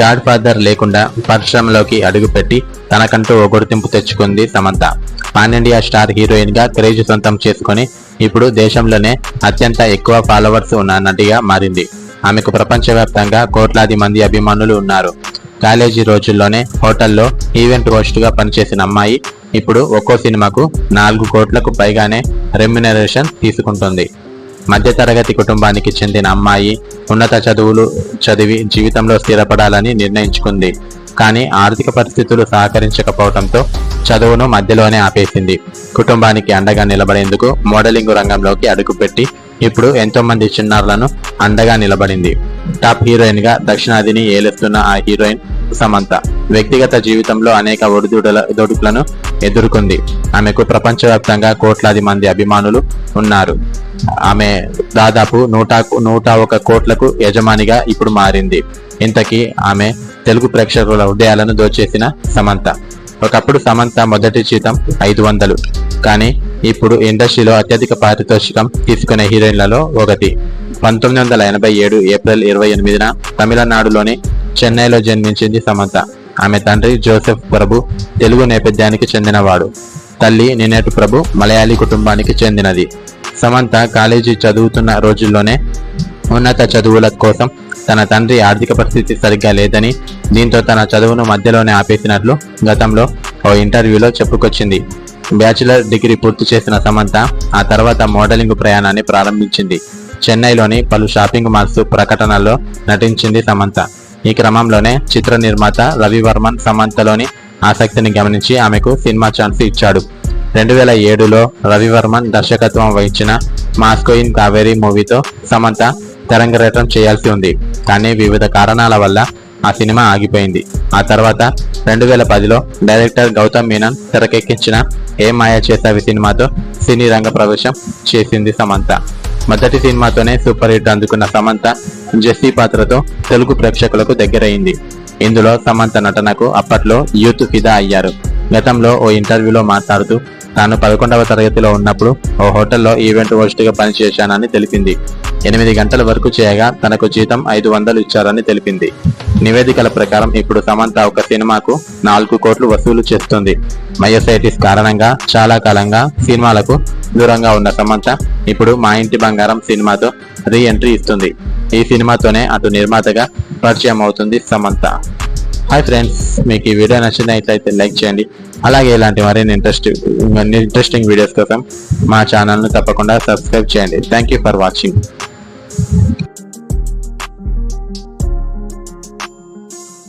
God father లేకుండా పరిశ్రమలోకి అడుగుపెట్టి తనకంటూ ఓ గుర్తింపు తెచ్చుకుంది సమంత. పాన్ ఇండియా స్టార్ హీరోయిన్గా క్రేజ్ సొంతం చేసుకొని ఇప్పుడు దేశంలోనే అత్యంత ఎక్కువ ఫాలోవర్స్ ఉన్న నటిగా మారింది. ఆమెకు ప్రపంచవ్యాప్తంగా కోట్లాది మంది అభిమానులు ఉన్నారు. కాలేజీ రోజుల్లోనే హోటల్లో ఈవెంట్ హోస్ట్గా పనిచేసిన అమ్మాయి ఇప్పుడు ఒక్కో సినిమాకు నాలుగు కోట్లకు పైగానే రెమ్యునరేషన్ తీసుకుంటుంది. మధ్యతరగతి కుటుంబానికి చెందిన అమ్మాయి ఉన్నత చదువులు చదివి జీవితంలో స్థిరపడాలని నిర్ణయించుకుంది. కానీ ఆర్థిక పరిస్థితులు సహకరించకపోవడంతో చదువును మధ్యలోనే ఆపేసింది. కుటుంబానికి అండగా నిలబడేందుకు మోడలింగ్ రంగంలోకి అడుగుపెట్టి ఇప్పుడు ఎంతో మంది చిన్నారులను అండగా నిలబడింది. టాప్ హీరోయిన్గా దక్షిణాదిని ఏలుస్తున్న ఆ హీరోయిన్ సమంత. వ్యక్తిగత జీవితంలో అనేక ఒడిదుడుల దొడుకులను ఎదుర్కొంది. ఆమెకు ప్రపంచవ్యాప్తంగా కోట్లాది మంది అభిమానులు ఉన్నారు. ఆమె దాదాపు నూట నూట ఒక కోట్లకు యజమానిగా ఇప్పుడు మారింది. ఇంతకీ ఆమె తెలుగు ప్రేక్షకుల హృదయాలను దోచేసిన సమంత. ఒకప్పుడు సమంత మొదటి జీతం ఐదు వందలు. కానీ ఇప్పుడు ఇండస్ట్రీలో అత్యధిక పారితోషికం తీసుకునే హీరోయిన్లలో ఒకటి. పంతొమ్మిది వందల ఎనభై ఏడు ఏప్రిల్ ఇరవై ఎనిమిదిన తమిళనాడులోని చెన్నైలో జన్మించింది సమంత. ఆమె తండ్రి జోసెఫ్ ప్రభు తెలుగు నేపథ్యానికి చెందినవాడు. తల్లి నినేటు ప్రభు మలయాళీ కుటుంబానికి చెందినది. సమంత కాలేజీ చదువుతున్న రోజుల్లోనే ఉన్నత చదువుల కోసం తన తండ్రి ఆర్థిక పరిస్థితి సరిగ్గా లేదని దీంతో తన చదువును మధ్యలోనే ఆపేసినట్లు గతంలో ఓ ఇంటర్వ్యూలో చెప్పుకొచ్చింది. బ్యాచిలర్ డిగ్రీ పూర్తి చేసిన సమంత ఆ తర్వాత మోడలింగ్ ప్రయాణాన్ని ప్రారంభించింది. చెన్నైలోని పలు షాపింగ్ మాల్స్ ప్రకటనల్లో నటించింది సమంత. ఈ క్రమంలోనే చిత్ర నిర్మాత రవివర్మన్ సమంతలోని ఆసక్తిని గమనించి ఆమెకు సినిమా ఛాన్స్ ఇచ్చాడు. రెండు వేల ఏడులో రవివర్మన్ దర్శకత్వం వహించిన మాస్కోయిన్ కావేరీ మూవీతో సమంత తెరంగరేటం చేయాల్సి ఉంది. కానీ వివిధ కారణాల వల్ల ఆ సినిమా ఆగిపోయింది. ఆ తర్వాత రెండు వేల పదిలో డైరెక్టర్ గౌతమ్ మీనన్ తెరకెక్కించిన ఏ మాయ చేసావి సినిమాతో సినీ రంగ ప్రవేశం చేసింది సమంత. మొదటి సినిమాతోనే సూపర్ హిట్ అందుకున్న సమంత జెస్సీ పాత్రతో తెలుగు ప్రేక్షకులకు దగ్గరైంది. ఇందులో సమంత నటనకు అప్పట్లో యూత్ ఫిదా అయ్యారు. గతంలో ఓ ఇంటర్వ్యూలో మాట్లాడుతూ తాను పదకొండవ తరగతిలో ఉన్నప్పుడు ఓ హోటల్లో ఈవెంట్ హోస్ట్గా పనిచేశానని తెలిపింది. ఎనిమిది గంటల వరకు చేయగా తనకు జీతం ఐదు వందలు ఇచ్చారని తెలిపింది. నివేదికల ప్రకారం ఇప్పుడు సమంత ఒక సినిమాకు నాలుగు కోట్లు వసూలు చేస్తుంది. మయోసైటిస్ కారణంగా చాలా కాలంగా సినిమాలకు దూరంగా ఉన్న సమంత ఇప్పుడు మా ఇంటి బంగారం సినిమాతో రీ ఎంట్రీ ఇస్తుంది. ఈ సినిమాతోనే అటు నిర్మాతగా పరిచయం అవుతుంది సమంత. హాయ్ ఫ్రెండ్స్ మీకు ఈ వీడియో నచ్చినట్లయితే లైక్ చేయండి. అలాగే ఇలాంటి మరిన్ని ఇంట్రెస్టింగ్ ఇంట్రెస్టింగ్ వీడియోస్ కోసం మా ఛానల్ను తప్పకుండా సబ్స్క్రైబ్ చేయండి. Thank you for watching